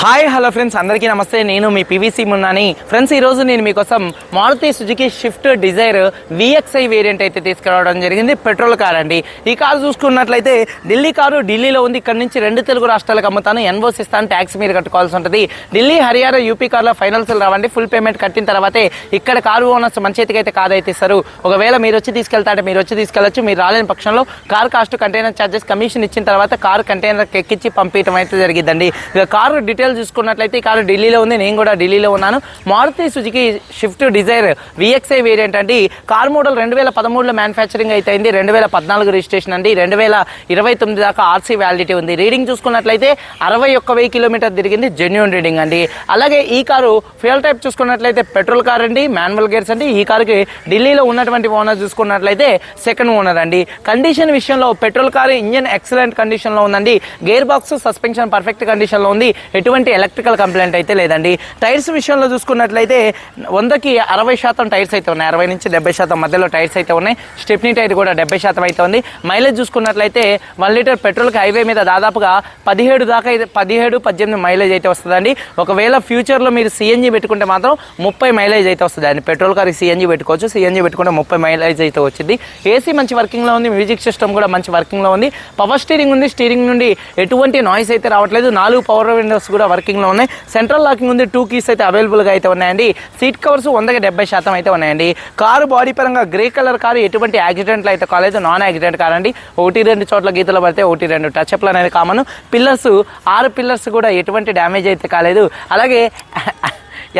Hi hello friends అందరికీ నమస్తే. నేను మీ పీవీసీ మున్నాని ఫ్రెండ్స్ ఈ రోజు నేను మీకోసం Maruti Suzuki Swift Dzire VXI variant అయితే తీసుకురావడం జరిగింది. పెట్రోల్ కార్ అండి. ఈ కారు చూసుకున్నట్లయితే ఢిల్లీ కారు ఢిల్లీలో ఉంది. ఇక్కడ నుంచి రెండు తెలుగు రాష్ట్రాలకు అమ్ముతాను. ఎన్ఓసి ఇస్తాను. ట్యాక్స్ మీరు కట్టుకోవాల్సి ఉంటుంది. ఢిల్లీ హర్యానా యూపీ కార్లో ఫైనల్స్ రావండి. ఫుల్ పేమెంట్ కట్టిన తర్వాతే ఇక్కడ కారు ఓనర్స్ మంచి చేతికి అయితే కాదు అయితే ఇస్తారు ఒకవేళ మీరు వచ్చి తీసుకెళ్తాంటే మీరు వచ్చి తీసుకెళ్ళచ్చు. మీరు రాలేని పక్షంలో car cost container charges commission ఇచ్చిన తర్వాత కారు కంటైనర్ ఎక్కించి పంపించడం అయితే జరిగిందండి ఇక కారు డీటెయిల్ చూసుకున్నట్లయితే ఈ కారు ఢిల్లీలో ఉంది. నేను కూడా ఢిల్లీలో ఉన్నాను. Maruti Suzuki Swift Dzire VXI variant అండి. కార్ మోడల్ రెండు వేల పదమూడులో మ్యానుఫ్యాక్చరింగ్ అయితే అయింది రెండు వేల పద్నాలుగు రిజిస్ట్రేషన్ అండి. రెండు వేల ఇరవై తొమ్మిది దాకా ఆర్సీ వ్యాలిడిటీ ఉంది. రీడింగ్ చూసుకున్నట్లయితే అరవై ఒక్క వెయ్యి కిలోమీటర్ తిరిగింది. జెన్యున్ రీడింగ్ అండి. అలాగే ఈ కారు ఫ్యూయల్ టైప్ చూసుకున్నట్లయితే పెట్రోల్ కార్ అండి. మాన్యువల్ గేర్స్ అండి. ఈ కారుకి ఢిల్లీలో ఉన్నటువంటి ఓనర్ చూసుకున్నట్లయితే సెకండ్ ఓనర్ అండి. కండిషన్ విషయంలో పెట్రోల్ కార్ ఇంజన్ ఎక్సలెంట్ కండిషన్లో ఉందండి. గేర్ బాక్స్ సస్పెన్షన్ పర్ఫెక్ట్ కండిషన్లో ఉంది. ఎటువంటి ఎలక్ట్రికల్ కంప్లైంట్ అయితే లేదండి. టైర్స్ విషయంలో చూసుకున్నట్లయితే వందకి అరవై శాతం టైర్స్ అయితే ఉన్నాయి. అరవై నుంచి డెబ్బై శాతం మధ్యలో టైర్స్ అయితే ఉన్నాయి. స్టెప్నీ టైర్ కూడా డెబ్బై శాతం అయితే ఉంది. మైలేజ్ చూసుకున్నట్లయితే వన్ లీటర్ పెట్రోల్కి హైవే మీద దాదాపుగా పదిహేడు దాకా అయితే పదిహేడు పద్దెనిమిది మైలేజ్ అయితే వస్తుందండి. ఒకవేళ ఫ్యూచర్లో మీరు సిఎన్జి పెట్టుకుంటే మాత్రం ముప్పై మైలేజ్ అయితే వస్తుందండి. పెట్రోల్ కార్ సిఎన్జి పెట్టుకోవచ్చు. సిఎన్జి పెట్టుకుంటే ముప్పై మైలేజ్ అయితే వచ్చింది. ఏసీ మంచి వర్కింగ్లో ఉంది. మ్యూజిక్ సిస్టమ్ కూడా మంచి వర్కింగ్లో ఉంది. పవర్ స్టీరింగ్ ఉంది. స్టీరింగ్ నుండి ఎటువంటి నాయిస్ అయితే రావట్లేదు. నాలుగు పవర్ విండోస్ కూడా వర్కింగ్లో ఉన్నాయి. సెంట్రల్ లాకింగ్ ఉంది టూ కీస్ అయితే అవైలబుల్గా అయితే ఉన్నాయండి. సీట్ కవర్స్ వందకి డెబ్బై శాతం అయితే ఉన్నాయండి. కారు బాడీ పరంగా గ్రే కలర్ కారు ఎటువంటి యాక్సిడెంట్లు అయితే కాలేదు. నాన్ యాక్సిడెంట్ కార్ అండి ఒకటి రెండు చోట్ల గీతలు పడితే ఒకటి రెండు టచ్ అప్లు అనేది కామన్ పిల్లర్స్ ఆరు పిల్లర్స్ కూడా ఎటువంటి డ్యామేజ్ అయితే కాలేదు. అలాగే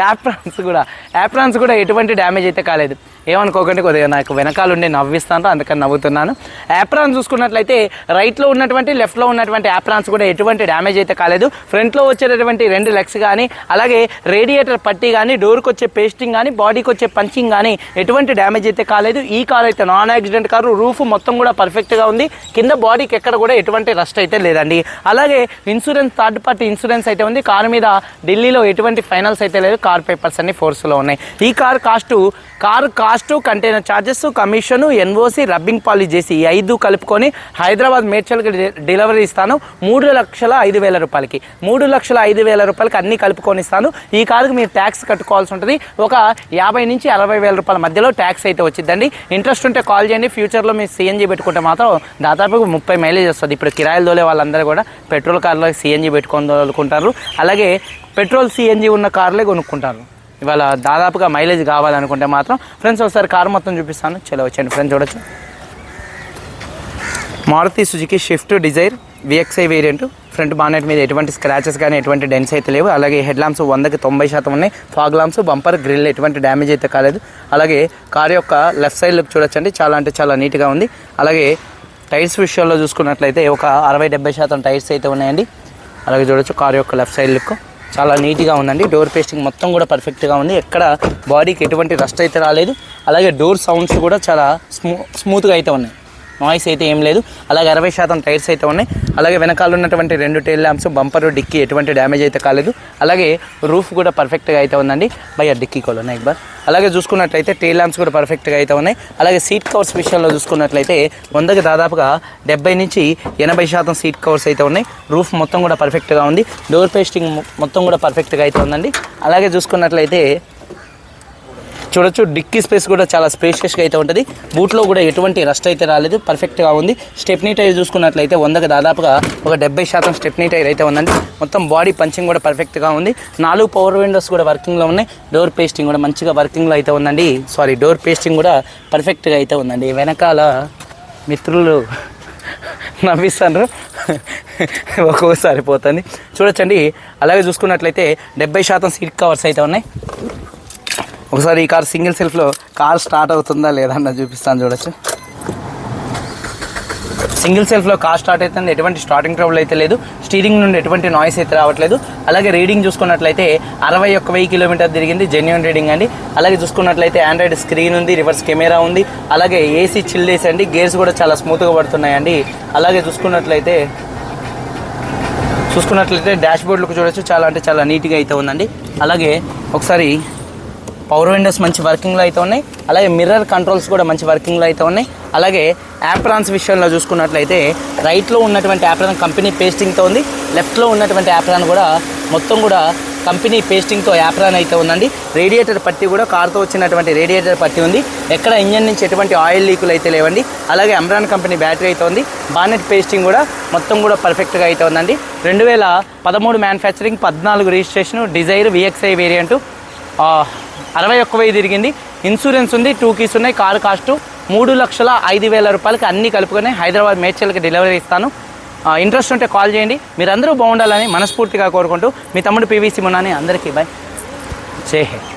యాప్రాన్స్ కూడా. యాప్రాన్స్ కూడా ఎటువంటి డ్యామేజ్ అయితే కాలేదు. ఏమనుకోకండి కొద్దిగా నాకు వెనకాల ఉండి నవ్విస్తాను అందుకని నవ్వుతున్నాను. యాప్రాన్స్ చూసుకున్నట్లయితే రైట్లో ఉన్నటువంటి లెఫ్ట్లో ఉన్నటువంటి యాప్రాన్స్ కూడా ఎటువంటి డ్యామేజ్ అయితే కాలేదు. ఫ్రంట్లో వచ్చేటటువంటి రెండు లెగ్స్ కానీ అలాగే రేడియేటర్ పట్టి కానీ డోర్కి వచ్చే పేస్టింగ్ కానీ బాడీకి వచ్చే పంచింగ్ కానీ ఎటువంటి డ్యామేజ్ అయితే కాలేదు. ఈ కార్ అయితే నాన్ యాక్సిడెంట్ కారు రూఫ్ మొత్తం కూడా పర్ఫెక్ట్గా ఉంది. కింద బాడీకి ఎక్కడ కూడా ఎటువంటి రస్ట్ అయితే లేదండి. అలాగే ఇన్సూరెన్స్ థర్డ్ పార్టీ ఇన్సూరెన్స్ అయితే ఉంది. కారు మీద ఢిల్లీలో ఎటువంటి ఫైనల్స్ అయితే లేదు. కార్ పేపర్స్ అన్ని ఫోర్స్లో ఉన్నాయి. ఈ car cost car cost container charges commission NOC rubbing polish చేసి ఈ ఐదు కలుపుకొని హైదరాబాద్ మేడ్చల్కి డె- డెలివరీ ఇస్తాను. మూడు లక్షల ఐదు వేల రూపాయలకి. మూడు లక్షల ఐదు వేల రూపాయలకి అన్ని కలుపుకొని ఇస్తాను. ఈ కారుకి మీరు ట్యాక్స్ కట్టుకోవాల్సి ఉంటుంది. ఒక యాభై నుంచి అరవై వేల రూపాయల మధ్యలో ట్యాక్స్ అయితే వచ్చిందండి ఇంట్రెస్ట్ ఉంటే కాల్ చేయండి. ఫ్యూచర్లో మీరు సిఎన్జి పెట్టుకుంటే మాత్రం దాదాపు ముప్పై మైలేజ్ వస్తుంది. ఇప్పుడు కిరాయిలు తోలే వాళ్ళందరూ కూడా పెట్రోల్ కార్లో సీఎన్జీ పెట్టుకొని తోలుకుంటారు. అలాగే పెట్రోల్ సిఎన్జి ఉన్న కార్లే కొనుక్కుంటారు. ఇవాళ దాదాపుగా మైలేజ్ కావాలనుకుంటే మాత్రం ఫ్రెండ్స్ ఒకసారి కార్ మొత్తం చూపిస్తాను. చలో వచ్చండి ఫ్రెండ్స్ చూడొచ్చు. Maruti Suzuki Swift Dzire VXI variant front bonnet మీద ఎటువంటి స్క్రాచెస్ కానీ ఎటువంటి డెన్స్ అయితే లేవు. అలాగే హెడ్ లాంప్స్ వందకి తొంభై శాతం ఉన్నాయి. ఫాగ్ లాంప్స్ బంపర్ గ్రిల్ ఎటువంటి డ్యామేజ్ అయితే కాలేదు. అలాగే కార్ యొక్క లెఫ్ట్ సైడ్ లుక్ చూడొచ్చండి. చాలా అంటే చాలా నీట్గా ఉంది. అలాగే టైర్స్ విషయంలో చూసుకున్నట్లయితే ఒక అరవై డెబ్బై శాతం టైర్స్ అయితే ఉన్నాయండి. అలాగే చూడొచ్చు కార్ యొక్క లెఫ్ట్ సైడ్ లుక్. చాలా నీట్గా ఉందండి. డోర్ పేస్టింగ్ మొత్తం కూడా పర్ఫెక్ట్గా ఉంది. ఎక్కడ బాడీకి ఎటువంటి రస్ట్ అయితే రాలేదు. అలాగే డోర్ సౌండ్స్ కూడా చాలా స్మూ స్మూత్గా అయితే ఉన్నాయి. నాయిస్ అయితే ఏం లేదు. అలాగే అరవై శాతం టైర్స్ అయితే ఉన్నాయి. అలాగే వెనకాల ఉన్నటువంటి రెండు టైల్ ల్యాంప్స్ బంపర్ డిక్కీ ఎటువంటి డ్యామేజ్ అయితే కాలేదు. అలాగే రూఫ్ కూడా పర్ఫెక్ట్గా అయితే ఉందండి. భయ్య డిక్కీ కోల్ ఉన్నాయి బార్ అలాగే చూసుకున్నట్లయితే టైల్ ల్యాంప్స్ కూడా పర్ఫెక్ట్గా అయితే ఉన్నాయి. అలాగే సీట్ కవర్స్ విషయంలో చూసుకున్నట్లయితే వందకి దాదాపుగా డెబ్బై నుంచి ఎనభై శాతం సీట్ కవర్స్ అయితే ఉన్నాయి. రూఫ్ మొత్తం కూడా పర్ఫెక్ట్గా ఉంది. డోర్ పేస్టింగ్ మొత్తం కూడా పర్ఫెక్ట్గా అయితే ఉందండి. అలాగే చూసుకున్నట్లయితే చూడొచ్చు. డిక్కీ స్పేస్ కూడా చాలా స్పేషియస్గా అయితే ఉంటుంది. బూట్లో కూడా ఎటువంటి రస్ట్ అయితే రాలేదు. పర్ఫెక్ట్గా ఉంది. స్టెప్నీ టైర్ చూసుకున్నట్లయితే వందకు దాదాపుగా ఒక డెబ్బై శాతం స్టెప్నీ టైర్ అయితే ఉందండి. మొత్తం బాడీ పంచింగ్ కూడా పర్ఫెక్ట్గా ఉంది. నాలుగు పవర్ విండోస్ కూడా వర్కింగ్లో ఉన్నాయి. డోర్ పేస్టింగ్ కూడా మంచిగా వర్కింగ్లో అయితే ఉందండి. సారీ డోర్ పేస్టింగ్ కూడా పర్ఫెక్ట్గా అయితే ఉందండి. వెనకాల మిత్రులు నవ్విస్తాను ఒక్కొక్కసారి పోతుంది. చూడొచ్చండి. అలాగే చూసుకున్నట్లయితే డెబ్బై శాతం సీట్ కవర్స్ అయితే ఉన్నాయి. ఒకసారి ఈ కార్ సింగిల్ సెల్ఫ్లో కార్ స్టార్ట్ అవుతుందా లేదా అన్న చూపిస్తాను చూడొచ్చు. సింగిల్ సెల్ఫ్లో కార్ స్టార్ట్ అవుతుంది ఎటువంటి స్టార్టింగ్ ట్రబుల్ అయితే లేదు. స్టీరింగ్ నుండి ఎటువంటి నాయిస్ అయితే రావట్లేదు. అలాగే రీడింగ్ చూసుకున్నట్లయితే అరవై ఒక్క వెయ్యి కిలోమీటర్ తిరిగింది. జెన్యున్ రీడింగ్ అండి. అలాగే చూసుకున్నట్లయితే ఆండ్రాయిడ్ స్క్రీన్ ఉంది రివర్స్ కెమెరా ఉంది. అలాగే ఏసీ చిల్లేస్ అండి. గేర్స్ కూడా చాలా స్మూత్గా పడుతున్నాయండి. అలాగే చూసుకున్నట్లయితే చూసుకున్నట్లయితే డాష్ బోర్డ్లకు చూడొచ్చు. చాలా అంటే చాలా నీట్గా అయితే ఉందండి. అలాగే ఒకసారి పవర్ విండోస్ మంచి వర్కింగ్లో అయితే ఉన్నాయి. అలాగే మిర్రర్ కంట్రోల్స్ కూడా మంచి వర్కింగ్లో అయితే ఉన్నాయి. అలాగే యాప్రాన్స్ విషయంలో చూసుకున్నట్లయితే రైట్లో ఉన్నటువంటి యాప్రాన్ కంపెనీ పేస్టింగ్తో ఉంది. లెఫ్ట్లో ఉన్నటువంటి యాప్రాన్ కూడా మొత్తం కూడా కంపెనీ పేస్టింగ్తో యాప్రాన్ అయితే ఉందండి. రేడియేటర్ పట్టి కూడా కార్తో వచ్చినటువంటి రేడియేటర్ పట్టి ఉంది. ఎక్కడ ఇంజన్ నుంచి ఎటువంటి ఆయిల్ లీకులు అయితే లేవండి. అలాగే అమ్రాన్ కంపెనీ బ్యాటరీ అయితే ఉంది. బానెట్ పేస్టింగ్ కూడా మొత్తం కూడా పర్ఫెక్ట్గా అయితే ఉందండి. రెండు వేల పదమూడు మ్యానుఫ్యాక్చరింగ్ పద్నాలుగు రిజిస్ట్రేషన్ డిజైర్ విఎక్స్ఐ వేరియంటు అరవై ఒక్క వెయ్యి తిరిగింది. ఇన్సూరెన్స్ ఉంది టూ కీస్ ఉన్నాయి కారు కాస్ట్ మూడు లక్షల ఐదు వేల రూపాయలకి అన్నీ కలుపుకొని హైదరాబాద్ మేడ్చల్కి డెలివరీ ఇస్తాను. ఇంట్రెస్ట్ ఉంటే కాల్ చేయండి. మీరందరూ బాగుండాలని మనస్ఫూర్తిగా కోరుకుంటూ మీ తమ్ముడు పీవీసీ మున్నాని అందరికీ బాయ్ జై హింద్.